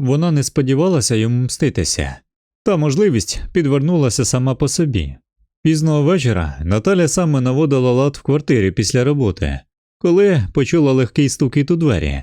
Вона не сподівалася йому мститися, та можливість підвернулася сама по собі. Пізного вечора Наталя саме наводила лад в квартирі після роботи, коли почула легкий стукіт у двері.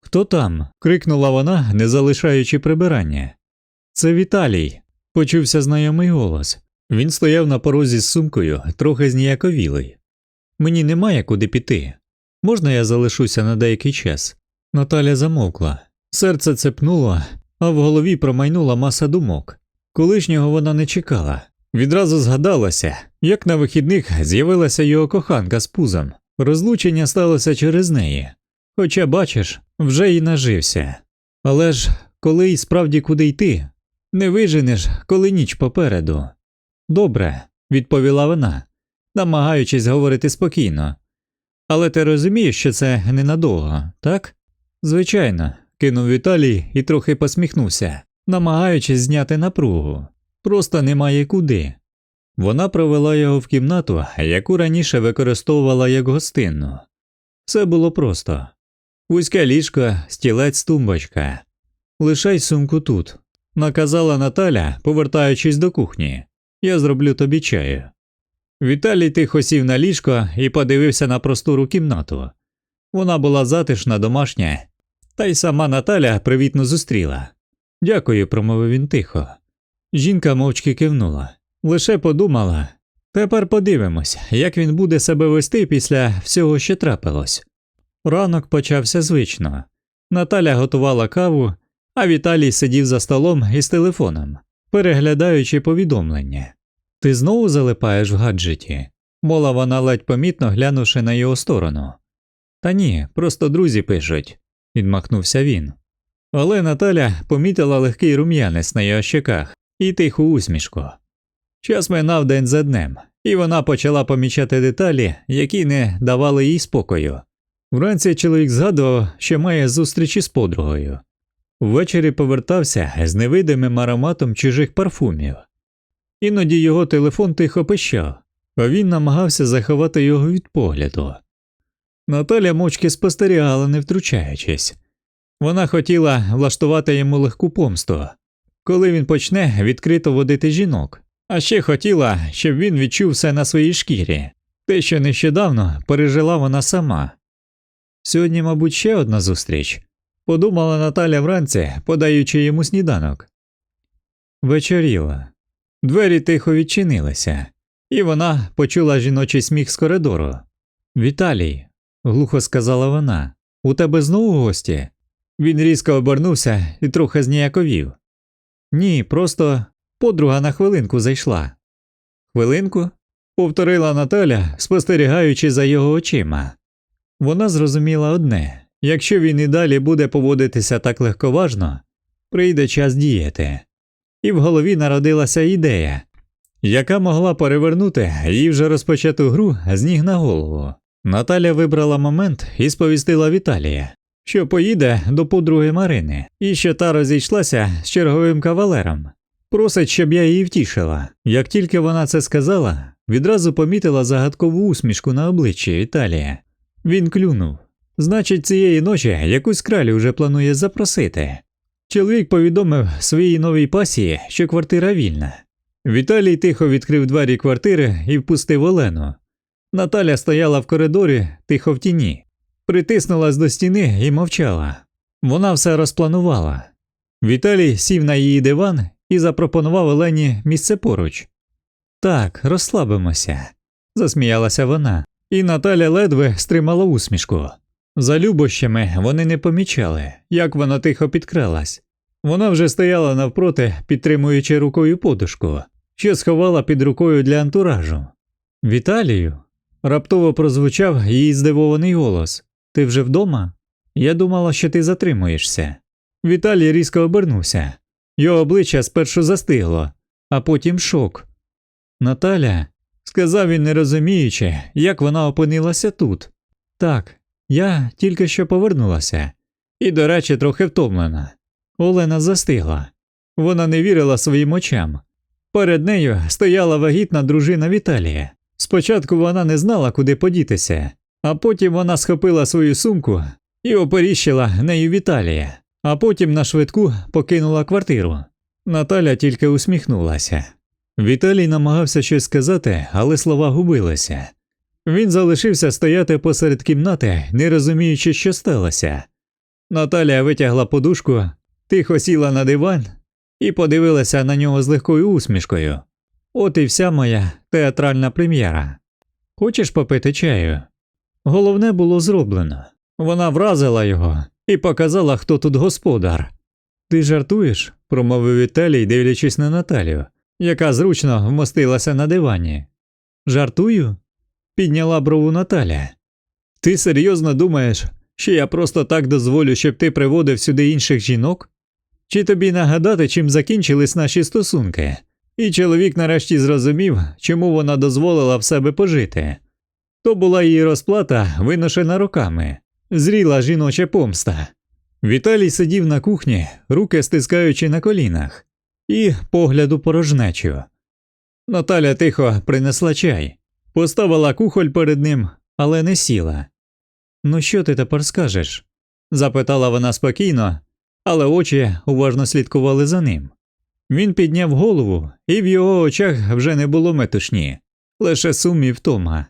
Хто там? крикнула вона, не залишаючи прибирання. Це Віталій, почувся знайомий голос. Він стояв на порозі з сумкою, трохи зніяковілий. Мені немає куди піти. Можна я залишуся на деякий час? Наталя замовкла. Серце цепнуло, а в голові промайнула маса думок. Колишнього вона не чекала. Відразу згадалося, як на вихідних з'явилася його коханка з пузом. Розлучення сталося через неї. Хоча, бачиш, вже й нажився. Але ж коли й справді куди йти, не виженеш, коли ніч попереду. Добре, відповіла вона, намагаючись говорити спокійно. Але ти розумієш, що це ненадовго, так? Звичайно, кинув Віталій і трохи посміхнувся, намагаючись зняти напругу. Просто немає куди. Вона провела його в кімнату, яку раніше використовувала як гостинну. Все було просто вузьке ліжко, стілець, тумбочка. Лишай сумку тут, наказала Наталя, повертаючись до кухні. Я зроблю тобі чаю. Віталій тихо сів на ліжко і подивився на простору кімнату. Вона була затишна, домашня, та й сама Наталя привітно зустріла. Дякую, промовив він тихо. Жінка мовчки кивнула, лише подумала тепер подивимось, як він буде себе вести після всього, що трапилось. Ранок почався звично. Наталя готувала каву, а Віталій сидів за столом із телефоном, переглядаючи повідомлення. Ти знову залипаєш в гаджеті? мовила вона ледь помітно глянувши на його сторону. Та ні, просто друзі пишуть, відмахнувся він. Але Наталя помітила легкий рум'янець на його щеках і тиху усмішку. Час минав день за днем, і вона почала помічати деталі, які не давали їй спокою. Вранці чоловік згадував, що має зустрічі з подругою. Ввечері повертався з невидимим ароматом чужих парфумів. Іноді його телефон тихо пищав, а він намагався заховати його від погляду. Наталя мовчки спостерігала, не втручаючись. Вона хотіла влаштувати йому легку помсту, коли він почне відкрито водити жінок, а ще хотіла, щоб він відчув все на своїй шкірі, те, що нещодавно пережила вона сама. Сьогодні, мабуть, ще одна зустріч, подумала Наталя вранці, подаючи йому сніданок. Вечоріла. Двері тихо відчинилися, і вона почула жіночий сміх з коридору. Віталій, глухо сказала вона, у тебе знову гості? Він різко обернувся і трохи зніяковів. Ні, просто подруга на хвилинку зайшла. Хвилинку? повторила Наталя, спостерігаючи за його очима. Вона зрозуміла одне якщо він і далі буде поводитися так легковажно, прийде час діяти. І в голові народилася ідея, яка могла перевернути її вже розпочату гру з ніг на голову. Наталя вибрала момент і сповістила Віталія, що поїде до подруги Марини, і що та розійшлася з черговим кавалером. Просить, щоб я її втішила. Як тільки вона це сказала, відразу помітила загадкову усмішку на обличчі Віталія. Він клюнув. Значить, цієї ночі якусь кралю вже планує запросити. Чоловік повідомив своїй новій пасії, що квартира вільна. Віталій тихо відкрив двері квартири і впустив Олену. Наталя стояла в коридорі тихо в тіні, притиснулась до стіни і мовчала. Вона все розпланувала. Віталій сів на її диван і запропонував Олені місце поруч. Так, розслабимося, засміялася вона, і Наталя ледве стримала усмішку. За любощами вони не помічали, як вона тихо підкралась. Вона вже стояла навпроти, підтримуючи рукою подушку, що сховала під рукою для антуражу. Віталію. Раптово прозвучав її здивований голос. Ти вже вдома? Я думала, що ти затримуєшся. Віталій різко обернувся. Його обличчя спершу застигло, а потім шок. Наталя, сказав він, не розуміючи, як вона опинилася тут. Так, я тільки що повернулася, і, до речі, трохи втомлена. Олена застигла. Вона не вірила своїм очам. Перед нею стояла вагітна дружина Віталія. Спочатку вона не знала, куди подітися, а потім вона схопила свою сумку і оперіщила нею Віталія. а потім на швидку покинула квартиру. Наталя тільки усміхнулася. Віталій намагався щось сказати, але слова губилися. Він залишився стояти посеред кімнати, не розуміючи, що сталося. Наталя витягла подушку, тихо сіла на диван і подивилася на нього з легкою усмішкою. От і вся моя театральна прем'єра. Хочеш попити чаю? Головне було зроблено. Вона вразила його і показала, хто тут господар. Ти жартуєш? промовив Віталій, дивлячись на Наталю, яка зручно вмостилася на дивані. Жартую? підняла брову Наталя. Ти серйозно думаєш, що я просто так дозволю, щоб ти приводив сюди інших жінок? Чи тобі нагадати, чим закінчились наші стосунки? І чоловік нарешті зрозумів, чому вона дозволила в себе пожити. То була її розплата, виношена роками, зріла жіноча помста. Віталій сидів на кухні, руки стискаючи на колінах, і погляду порожнечу. Наталя тихо принесла чай, поставила кухоль перед ним, але не сіла. Ну, що ти тепер скажеш? запитала вона спокійно, але очі уважно слідкували за ним. Він підняв голову, і в його очах вже не було метушні, лише сум і втома.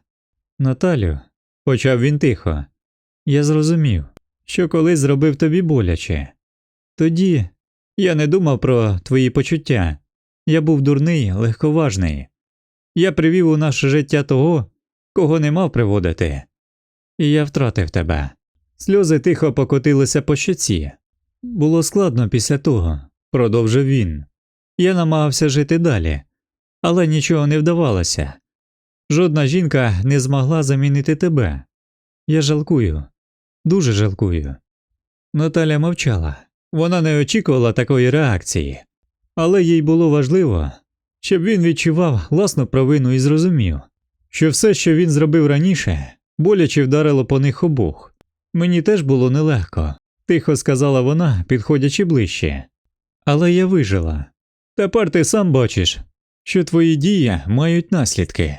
Наталю, почав він тихо, я зрозумів, що колись зробив тобі боляче. Тоді я не думав про твої почуття. Я був дурний, легковажний. Я привів у наше життя того, кого не мав приводити, і я втратив тебе. Сльози тихо покотилися по щоці. Було складно після того, продовжив він. Я намагався жити далі, але нічого не вдавалося. Жодна жінка не змогла замінити тебе. Я жалкую, дуже жалкую. Наталя мовчала. Вона не очікувала такої реакції, але їй було важливо, щоб він відчував власну провину і зрозумів, що все, що він зробив раніше, боляче вдарило по них обох. Мені теж було нелегко, тихо сказала вона, підходячи ближче. Але я вижила. Тепер ти сам бачиш, що твої дії мають наслідки.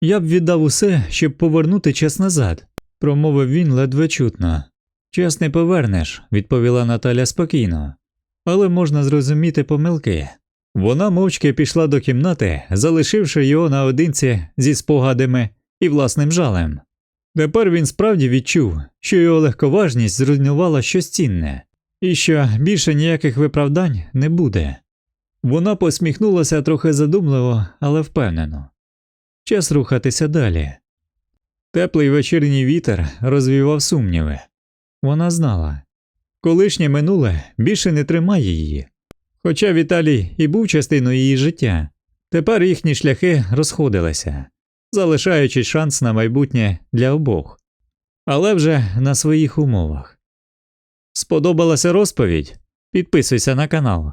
Я б віддав усе, щоб повернути час назад, промовив він ледве чутно. Час не повернеш, відповіла Наталя спокійно, але можна зрозуміти помилки. Вона мовчки пішла до кімнати, залишивши його наодинці зі спогадами і власним жалем. Тепер він справді відчув, що його легковажність зруйнувала щось цінне, і що більше ніяких виправдань не буде. Вона посміхнулася трохи задумливо, але впевнено. Час рухатися далі. Теплий вечірній вітер розвівав сумніви. Вона знала колишнє минуле більше не тримає її. Хоча Віталій і був частиною її життя, тепер їхні шляхи розходилися, залишаючи шанс на майбутнє для обох, але вже на своїх умовах. Сподобалася розповідь? Підписуйся на канал,